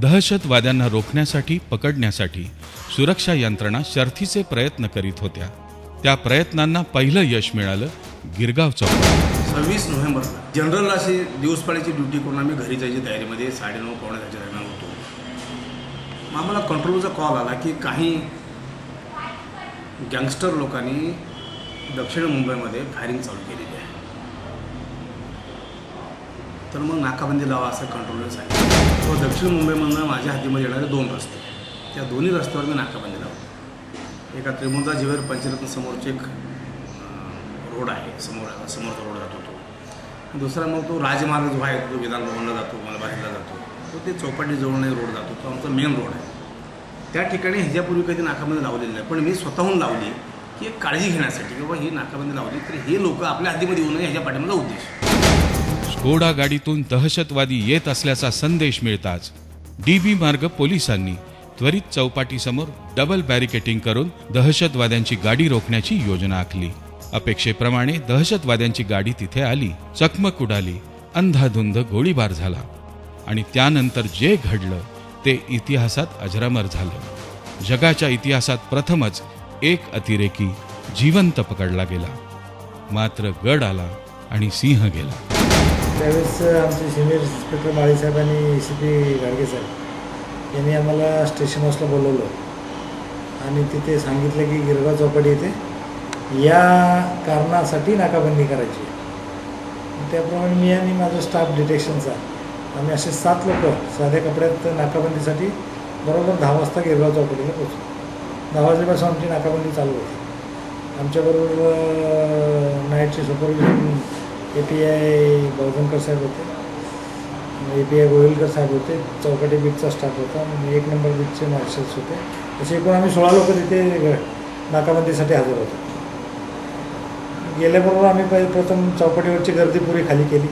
दहशतवाद्यांना रोखण्यासाठी पकडण्यासाठी सुरक्षा यंत्रणा शर्थीचे प्रयत्न करीत होत्या. त्या प्रयत्नांना पहिलं यश मिळालं गिरगाव चौक. सव्वीस नोव्हेंबर जनरल अशी दिवसपाळीची ड्युटी करून आम्ही घरी जायची तयारीमध्ये साडेनऊ पावणे दहाच्या दरम्यान होतो. मग आम्हाला कंट्रोलचा कॉल आला की काही गँगस्टर लोकांनी दक्षिण मुंबईमध्ये फायरिंग चालू केलेली आहे. तर मग नाकाबंदी लावा असं कंट्रोलर सांगितलं. व दक्षिण मुंबईमधनं माझ्या हातीमध्ये येणारे दोन रस्ते. त्या दोन्ही रस्त्यावर मी नाकाबंदी लावली. एका त्रिमुंदा जिवेर पंचरत्न समोरचे एक रोड आहे. समोर समोरचा रोड जातो तो. दुसरा मग तो राजमार्ग जो आहे तो विधान भवनला जातो मलबारीला जातो. तो ते चौपाटी जवळने रोड जातो. तो आमचा मेन रोड आहे. त्या ठिकाणी ह्याच्यापूर्वी कधी नाकाबंदी लावलेली नाही. पण मी स्वतःहून लावली की एक काळजी घेण्यासाठी की बाबा ही नाकाबंदी लावली तर हे लोक आपल्या हातीमध्ये येऊ नये ह्याच्या पाठीमागचा उद्देश. घोडा गाडीतून दहशतवादी येत असल्याचा संदेश मिळताच डीबी मार्ग पोलिसांनी त्वरित चौपाटीसमोर डबल बॅरिकेटिंग करून दहशतवाद्यांची गाडी रोखण्याची योजना आखली. अपेक्षेप्रमाणे दहशतवाद्यांची गाडी तिथे आली चकमक उडाली अंधाधुंद गोळीबार झाला आणि त्यानंतर जे घडलं ते इतिहासात अजरामर झालं. जगाच्या इतिहासात प्रथमच एक अतिरेकी जिवंत पकडला गेला. मात्र गड आला आणि सिंह गेला. त्यावेळेस आमचे सिनियर इन्स्पेक्टर माळीसाहेब आणि ए सी पी गाडगे साहेब यांनी आम्हाला स्टेशन हाऊसला बोलवलं. आणि तिथे सांगितलं की गिरगाव चौपाटी येथे या कारणासाठी नाकाबंदी करायची त्याप्रमाणे मी आणि माझा स्टाफ डिटेक्शनचा आम्ही असे सात लोक साध्या कपड्यात नाकाबंदीसाठी बरोबर दहा वाजता गिरगाव चौपाटीला पोचलो दहा वाजेपासून आमची नाकाबंदी चालू होती. आमच्याबरोबर नाईटचे supervision A P I Balwankar साहेब होते. ए पी आय गोविलकर साहेब होते. चौकटी बीटचा स्टाफ होता. आणि एक नंबर बीटचे मार्शल्स होते. असे एकूण आम्ही सोळा लोक तिथे नाकाबंदीसाठी हजर होतो. गेल्याबरोबर आम्ही पहिले प्रथम चौपाटीवरची गर्दी पुरी खाली केली.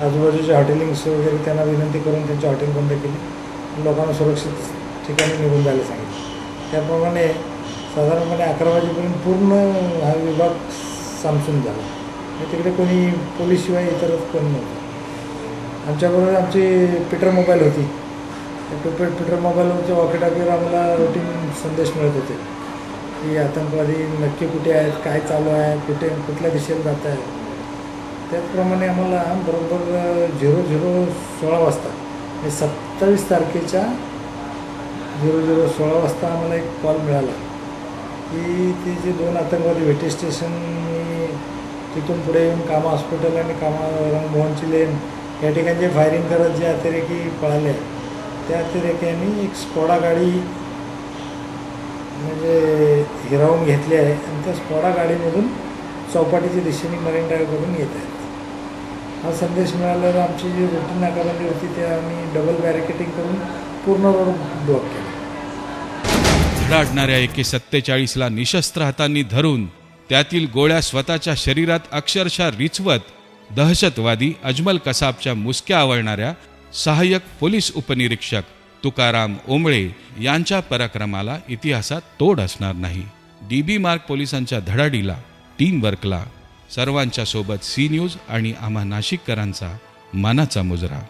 आजूबाजूचे हॉटेलिंग्स वगैरे त्यांना विनंती करून त्यांची हॉटेल बंद केली. लोकांना सुरक्षित ठिकाणी निघून जायला सांगितलं. त्याप्रमाणे साधारणपणे अकरा वाजेपर्यंत पूर्ण हा विभाग सामसून झाला. तिकडे कोणी पोलीसशिवाय इतरच कोणी नव्हतं. आमच्याबरोबर आमची पीटर मोबाईल होती. त्या पीटर मोबाईलवरच्या वॉकेटाकीवर आम्हाला रुटीन संदेश मिळत होते. की आतंकवादी नक्की कुठे आहेत काय चालू आहे कुठे कुठल्या दिशेला जात आहेत. त्याचप्रमाणे आम्हाला बरोबर झिरो झिरो सोळा वाजता म्हणजे सत्तावीस तारखेच्या झिरो झिरो सोळा वाजता आम्हाला एक कॉल मिळाला. की ते जे दोन आतंकवादी भेटे स्टेशन तिथून पुढे येऊन कामा हॉस्पिटल आणि कामा रंगमोहनची लेन या ठिकाणी जे फायरिंग करत जे अतिरेकी पळाले त्या अतिरेक्यांनी एक स्पोडा गाडी म्हणजे हिरावून घेतली आहे आणि त्या स्पोडा गाडीमधून चौपाटीच्या दिशेने मरीन ड्राईव्हकडून येत आहेत. हा संदेश मिळाल्यावर आमची जी रुटीन नाकाबंदी होती ते आम्ही डबल बॅरिकेटिंग करून पूर्ण रोड ब्लॉक केला. धडाडणाऱ्या एके सत्तेचाळीसला निशस्त्र हातांनी धरून त्यातील गोळ्या स्वतःच्या शरीरात अक्षरशः रिचवत दहशतवादी अजमल कसाबच्या मुसक्या आवळणाऱ्या सहाय्यक पोलीस उपनिरीक्षक तुकाराम ओंबळे यांच्या पराक्रमाला इतिहासात तोड असणार नाही. डीबी मार्ग पोलिसांच्या धडाडीला टीम वर्कला. सर्वांच्या सोबत सी न्यूज आणि आम्हा नाशिककरांचा मानाचा मुजरा.